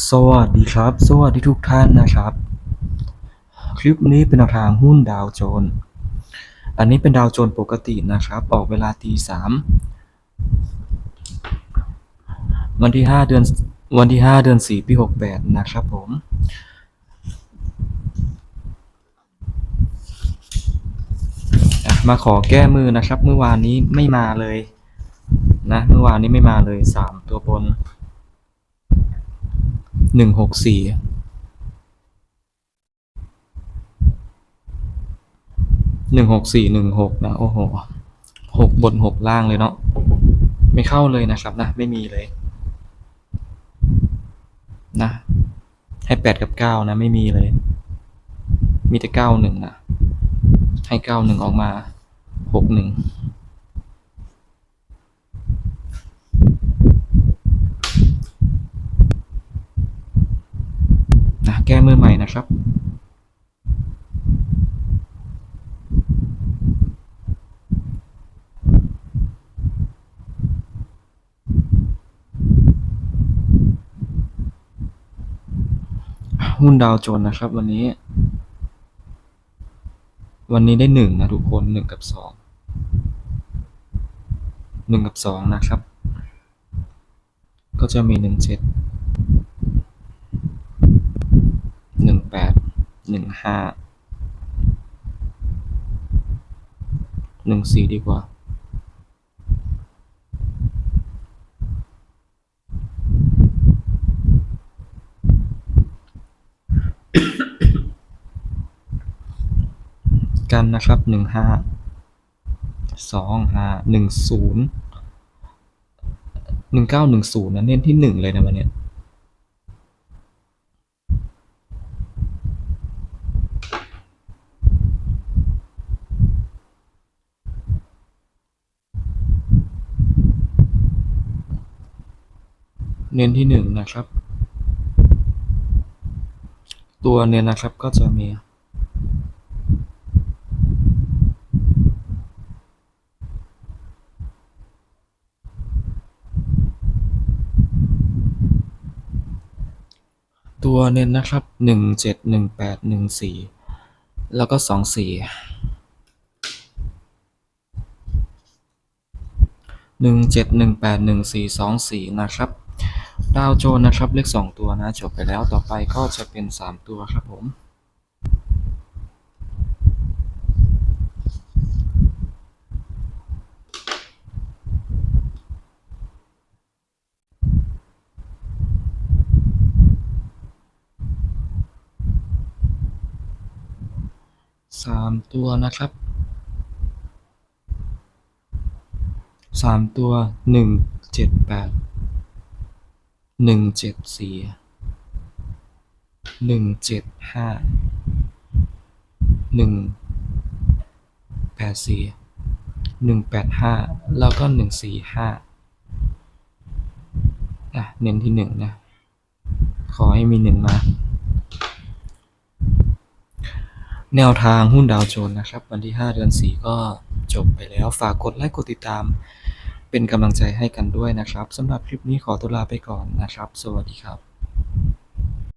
สวัสดีครับ สวัสดีทุกท่านนะครับ คลิปนี้เป็นแนวทางหุ้นดาวโจนส์อันนี้เป็นดาวโจนส์ปกตินะครับ ออกเวลาตีสามวันที่ห้าเดือนวันที่ห้าเดือนสี่ปีหกแปดนะครับผมมาขอแก้มือนะครับ เมื่อวานนี้ไม่มาเลยนะเมื่อวานนี้ไม่มาเลยสามตัวบน หนึ่งหกสี่หนึ่งหกสี่หนึ่งหกนะ โอ้โหหกบนหกล่างเลยเนาะไม่เข้าเลยนะครับนะ ไม่มีเลย นะ ให้แปดกับเก้านะ ไม่มีเลย มีแต่เก้าหนึ่งนะ ให้เก้าหนึ่งออกมาหกหนึ่งนะแก้มือใหม่นะครับ หุ้นดาวโจนนะครับ วันนี้ วันนี้ได้หนึ่งนะทุกคนหนึ่งกับสองหนึ่งกับสองนะครับ ก็จะมีหนึ่งเจ็ดหนึ่ง แปดหนึ่งห้าหนึ่งสี่ดีกว่า กันนะครับหนึ่งห้าสองห้าหนึ่งศูนย์หนึ่งเก้าหนึ่งศูนย์นะเน้นที่หนึ่งเลยนะวันเนี้ย เน้นที่หนึ่งนะครับ ตัวเน้นนะครับก็จะมีตัวเน้นนะครับหนึ่งเจ็ดหนึ่งแปดหนึ่งสี่แล้วก็สองสี่หนึ่งเจ็ดหนึ่งแปดหนึ่งสี่สองสี่นะครับ ดาวโจนนะครับเลขสองตัวนะจบไปแล้วต่อไปก็จะเป็นสามตัวครับผมสามตัวนะครับสามตัวหนึ่งเจ็ดแปด หนึ่งเจ็ดสี่หนึ่งเจ็ดห้าหนึ่งแปดสี่หนึ่งแปดห้าแล้วก็หนึ่งสี่ห้าอะเน้นที่หนึ่งนะ ขอให้มีหนึ่งมา แนวทางหุ้นดาวโจนส์นะครับ วันที่ 5 เดือน 4 ก็จบไปแล้วฝากกดไลค์กดติดตาม เป็นกำลังใจให้กันด้วยนะครับสำหรับคลิปนี้ขอตัวลาไปก่อนนะครับ สวัสดีครับ